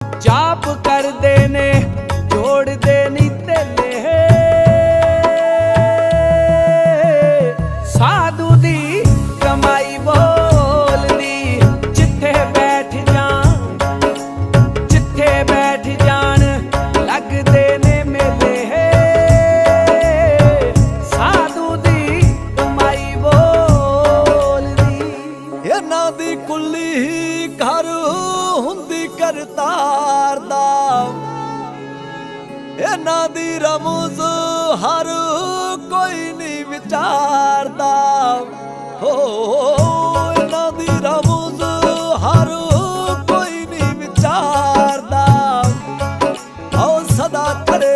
ਜਾਪ ਕਰਦੇ ਨੇ, ਜੋੜਦੇ ਨਹੀਂ ਤੇਲੇ। ਸਾਧੂ ਦੀ ਕਮਾਈ ਬੋਲਦੀ, ਜਿੱਥੇ ਬੈਠ ਜਾਣ, ਜਿੱਥੇ ਬੈਠ ਜਾਣ, ਲੱਗਦੇ ਨੇ ਮੇਲੇ। ਸਾਧੂ ਦੀ ਕਮਾਈ ਬੋਲਦੀ। ਇਹਨਾਂ ਦੀ ਕੁੱਲੀ ਘਰ ਤਾਰਦਾ। ਇਹਨਾਂ ਦੀ ਰਮਜ਼ ਹਰ ਕੋਈ ਨਹੀਂ ਵਿਚਾਰਦਾ। ਹੋ, ਇਹਨਾਂ ਦੀ ਰਮਜ਼ ਕੋਈ ਨਹੀਂ ਵਿਚਾਰਦਾ। ਸਦਾ ਖੜੇ